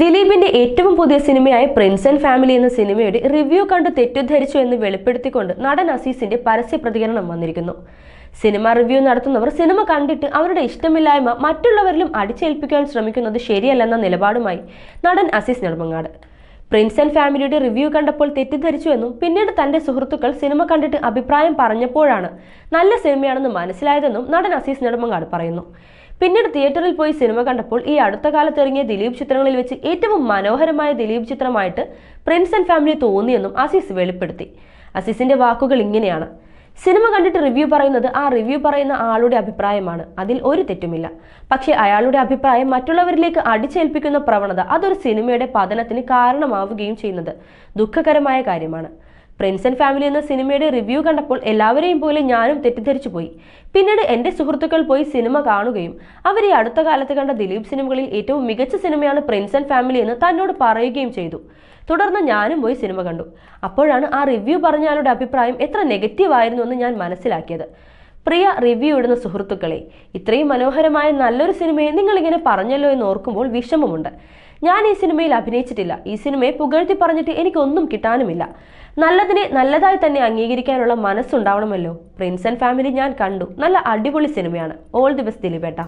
ദിലീപിന്റെ ഏറ്റവും പുതിയ സിനിമയായ പ്രിൻസ് ആൻഡ് ഫാമിലി എന്ന സിനിമയുടെ റിവ്യൂ കണ്ട് തെറ്റിദ്ധരിച്ചു എന്ന് വെളിപ്പെടുത്തിക്കൊണ്ട് നടൻ അസീസിന്റെ പരസ്യ പ്രതികരണം വന്നിരിക്കുന്നു. സിനിമ റിവ്യൂ നടത്തുന്നവർ സിനിമ കണ്ടിട്ട് അവരുടെ ഇഷ്ടമില്ലായ്മ മറ്റുള്ളവരിലും അടിച്ചേൽപ്പിക്കാൻ ശ്രമിക്കുന്നത് ശരിയല്ലെന്ന നിലപാടുമായി നടൻ അസീസ് നെടുമങ്ങാട്. പ്രിൻസ് ആൻഡ് ഫാമിലിയുടെ റിവ്യൂ കണ്ടപ്പോൾ തെറ്റിദ്ധരിച്ചു എന്നും പിന്നീട് തന്റെ സുഹൃത്തുക്കൾ സിനിമ കണ്ടിട്ട് അഭിപ്രായം പറഞ്ഞപ്പോഴാണ് നല്ല സിനിമയാണെന്ന് മനസ്സിലായതെന്നും നടൻ അസീസ് നെടുമങ്ങാട് പറയുന്നു. പിന്നീട് തിയേറ്ററിൽ പോയി സിനിമ കണ്ടപ്പോൾ ഈ അടുത്ത കാലത്ത് ഇറങ്ങിയ ദിലീപ് ചിത്രങ്ങളിൽ വെച്ച് ഏറ്റവും മനോഹരമായ ദിലീപ് ചിത്രമായിട്ട് പ്രിൻസ് ആൻഡ് ഫാമിലി തോന്നിയെന്നും അസീസ് വെളിപ്പെടുത്തി. അസീസിന്റെ വാക്കുകൾ ഇങ്ങനെയാണ്. സിനിമ കണ്ടിട്ട് റിവ്യൂ പറയുന്നത് ആ റിവ്യൂ പറയുന്ന ആളുടെ അഭിപ്രായമാണ്. അതിൽ ഒരു തെറ്റുമില്ല. പക്ഷേ അയാളുടെ അഭിപ്രായം മറ്റുള്ളവരിലേക്ക് അടിച്ചേൽപ്പിക്കുന്ന പ്രവണത അതൊരു സിനിമയുടെ പതനത്തിന് കാരണമാവുകയും ചെയ്യുന്നത് ദുഃഖകരമായ കാര്യമാണ്. പ്രിൻസ് ആൻഡ് ഫാമിലി എന്ന സിനിമയുടെ റിവ്യൂ കണ്ടപ്പോൾ എല്ലാവരെയും പോലെ ഞാനും തെറ്റിദ്ധരിച്ചു പോയി. പിന്നീട് എന്റെ സുഹൃത്തുക്കൾ പോയി സിനിമ കാണുകയും അവർ ഈ അടുത്ത കാലത്ത് കണ്ട ദിലീപ് സിനിമകളിൽ ഏറ്റവും മികച്ച സിനിമയാണ് പ്രിൻസ് ആൻഡ് ഫാമിലി എന്ന് തന്നോട് പറയുകയും ചെയ്തു. തുടർന്ന് ഞാനും പോയി സിനിമ കണ്ടു. അപ്പോഴാണ് ആ റിവ്യൂ പറഞ്ഞാലുടെ അഭിപ്രായം എത്ര നെഗറ്റീവ് ആയിരുന്നു എന്ന് ഞാൻ മനസ്സിലാക്കിയത്. പ്രിയ റിവ്യൂ ഇടുന്ന സുഹൃത്തുക്കളെ ഇത്രയും മനോഹരമായ നല്ലൊരു സിനിമയെ നിങ്ങളിങ്ങനെ പറഞ്ഞല്ലോ എന്ന് ഓർക്കുമ്പോൾ വിഷമമുണ്ട്. ഞാൻ ഈ സിനിമയിൽ അഭിനയിച്ചിട്ടില്ല. ഈ സിനിമയെ പുകഴ്ത്തി പറഞ്ഞിട്ട് എനിക്കൊന്നും കിട്ടാനുമില്ല. നല്ലതിനെ നല്ലതായി തന്നെ അംഗീകരിക്കാനുള്ള മനസ്സുണ്ടാവണമല്ലോ. പ്രിൻസ് ആൻഡ് ഫാമിലി ഞാൻ കണ്ടു. നല്ല അടിപൊളി സിനിമയാണ്. All the best ദിലീപേട്ട.